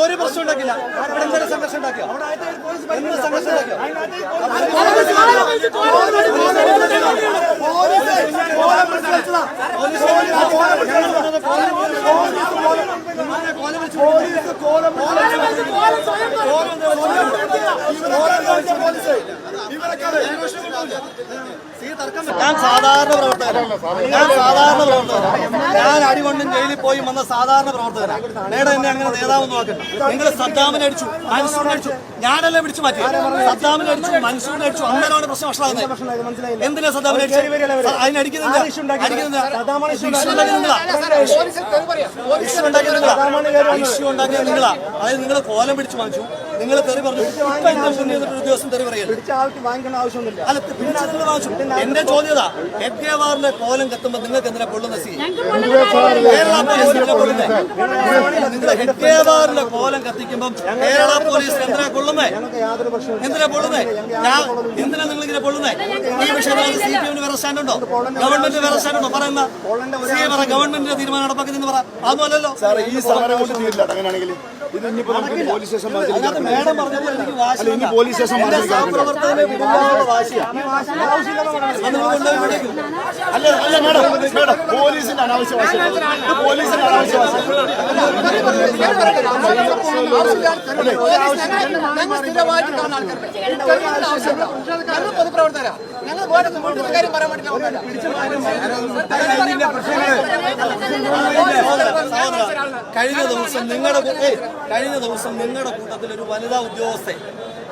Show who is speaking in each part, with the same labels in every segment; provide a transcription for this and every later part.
Speaker 1: ഒരു പ്രശ്നം ഉണ്ടാക്കില്ല ഉണ്ടാക്കിയോ ഞാൻ സാധാരണ പ്രവർത്തകനാണ് ഞാൻ സാധാരണ പ്രവർത്തകനാണ് ഞാൻ അടികൊണ്ടും ജയിലിൽ പോയി വന്ന സാധാരണ പ്രവർത്തകനാണ് നേടെ എന്നെ അങ്ങനെ നേതാവെന്ന് നോക്കണ്ട നിങ്ങൾ സദ്ദാമിനെ അടിച്ചു മൻസൂറിനെ അടിച്ചു. ഞാനല്ലേ പിടിച്ചു മാറ്റി സദ്ദാമിനെ അടിച്ചു മൻസൂറിനെ അടിച്ചു. അന്നേരമാണ് പ്രശ്നം വഷളാകുന്നത്. എന്തിനാ സദ്ദാമിനെ അടിച്ചത്? അതിനടിക്കുന്നില്ല അടിക്കുന്നില്ല. ഇഷ്യൂ ഉണ്ടാക്കിയത്? നിങ്ങളാ. അതായത് നിങ്ങൾ കോലം പിടിച്ചു വാങ്ങിച്ചു. നിങ്ങൾ തെറി പറഞ്ഞു. ഇപ്പൊ എന്റെ മുന്നിൽ നിന്നിട്ട് ഒരു ദിവസം തെറി പറയല്ലേ
Speaker 2: പിടിച്ച ആൾക്ക് വാങ്ങിക്കേണ്ട ആവശ്യമൊന്നുമില്ല.
Speaker 1: അല്ല എന്റെ ചോദ്യത എഡ്ഗേവാറിന്റെ കോലം കത്തുമ്പോ നിങ്ങൾക്ക് എന്തിനാ പൊള്ളുന്ന സി കേരള പോലീസ് കൊള്ളുന്നേ നിങ്ങൾ കോലം കത്തിക്കുമ്പം കേരള പോലീസ് എന്തിനാ കൊള്ളുന്നേ എന്തിനാ പൊള്ളുന്നേ? ഞാൻ എന്തിനാ നിങ്ങൾ ഇങ്ങനെ പൊള്ളുന്നേ? ഈ വിഷയത്തിൽ സി പി എമ്മിന് വേറെ സ്റ്റാൻഡ് ഉണ്ടോ ഗവൺമെന്റിന് വേറെ സ്റ്റാൻഡ് ഉണ്ടോ പറയുന്ന സി പറ ഗവൺമെന്റിന്റെ തീരുമാനം നടപ്പാക്കുന്നതെന്ന് പറ. അതൊന്നുമല്ലല്ലോ
Speaker 3: സാറേ ഈ സമരം കൊണ്ട് തീരില്ല അങ്ങനെയാണെങ്കിൽ ഇത് ഇനിയിപ്പോ നമുക്ക് പോലീസ് സ്റ്റേഷൻ
Speaker 1: വാശി
Speaker 3: അല്ല, ഇനി പോലീസ് സ്റ്റേഷൻ. അല്ല അല്ല മേഡം മേഡം പോലീസിന്റെ അനാവശ്യ ഇത് പോലീസിന്റെ അനാവശ്യ
Speaker 4: ഞങ്ങൾ സ്ഥിരമായിട്ട് കാര്യം പറയാൻ ഞങ്ങൾക്ക് ആവശ്യമില്ല ഞങ്ങൾ പൊതുപ്രവർത്തകരാ ഞങ്ങൾ വേറെ വീട്ടിലെ കാര്യം പറയാൻ വേണ്ടി വന്നതല്ല.
Speaker 1: കഴിഞ്ഞ ദിവസം നിങ്ങളുടെ കഴിഞ്ഞ ദിവസം നിങ്ങളുടെ കൂട്ടത്തിൽ ഒരു വനിതാ ഉദ്യോഗസ്ഥയെ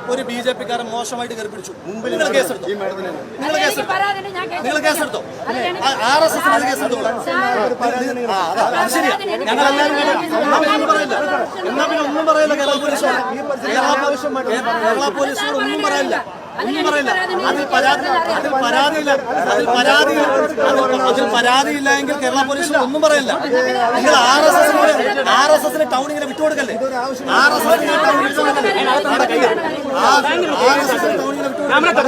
Speaker 1: ഒരു ബി ജെ പിക്കാരൻ മോശമായിട്ട് കയറി പിടിച്ചു. മുമ്പിൽ നിങ്ങൾ കേസെടുത്തു? നിങ്ങൾ കേസെടുത്തു? നിങ്ങൾ കേസെടുത്തോ? ആർ എസ് എസ് കേസെടുത്തു ആ, അത് ശരിയാ. ഞങ്ങൾ എല്ലാവരും. എന്നാ പിന്നെ ഒന്നും പറയില്ല. എന്നാ പിന്നെ ഒന്നും പറയില്ല കേരള പോലീസോട് കേരള പോലീസ് കേരള പോലീസിനോട് ഒന്നും പറയില്ല. ഒന്നും പറയില്ല അതിൽ പരാതി അതിൽ പരാതിയില്ല അതിൽ പരാതിയില്ല അതിൽ- പരാതിയില്ല എങ്കിൽ കേരള പോലീസ് ഒന്നും പറയില്ല നിങ്ങൾ R S S R S എസിന് ടൗൺ ഇങ്ങനെ വിട്ടുകൊടുക്കല്ലേ ആർ എസ് എസിന് ടൗൺ വിട്ടുകൊടുക്കല്ലേ നടക്കില്ല ആർ എസ് എസിന് ടൗൺ ഇങ്ങനെ വിട്ടുകൊടുക്കല്ലേ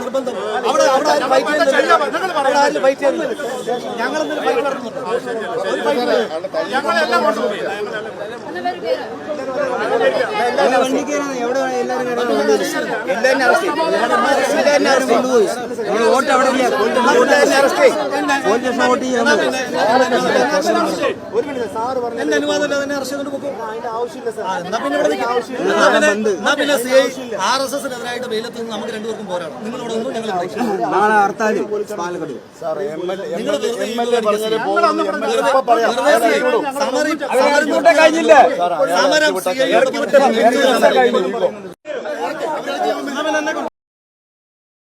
Speaker 1: നിർബന്ധം അവിടെ അവിടെ ഫൈറ്റ് ഞങ്ങൾ ഫൈറ്റ് നടത്തുന്നുണ്ടോ ഫൈറ്റ്
Speaker 2: വോട്ട് അവിടെ ഇല്ല സാറ് പറഞ്ഞു
Speaker 1: എന്റെ അനുവാദം ഇല്ലാതെ തന്നെ അറസ്റ്റ് ചെയ്തുകൊണ്ട് പോകും എന്നാ പിന്നെ ഇവിടെ നിൽക്കാം. എന്നാ പിന്നെ എന്നാ പിന്നെ സി ഐ ആർ എസ് നിന്ന് നമുക്ക് രണ്ടുപേർക്കും പോരാടാം നിങ്ങളിവിടെ ഒന്നും ഞങ്ങൾ ഇവിടെ നിൽക്കാം.
Speaker 2: നാളെ ഹർത്താൽ പാലക്കാട്
Speaker 1: നിങ്ങൾ വെറുതെ
Speaker 3: എ പറയാം
Speaker 1: വെറുതെ സമരം സമരം സി യോട്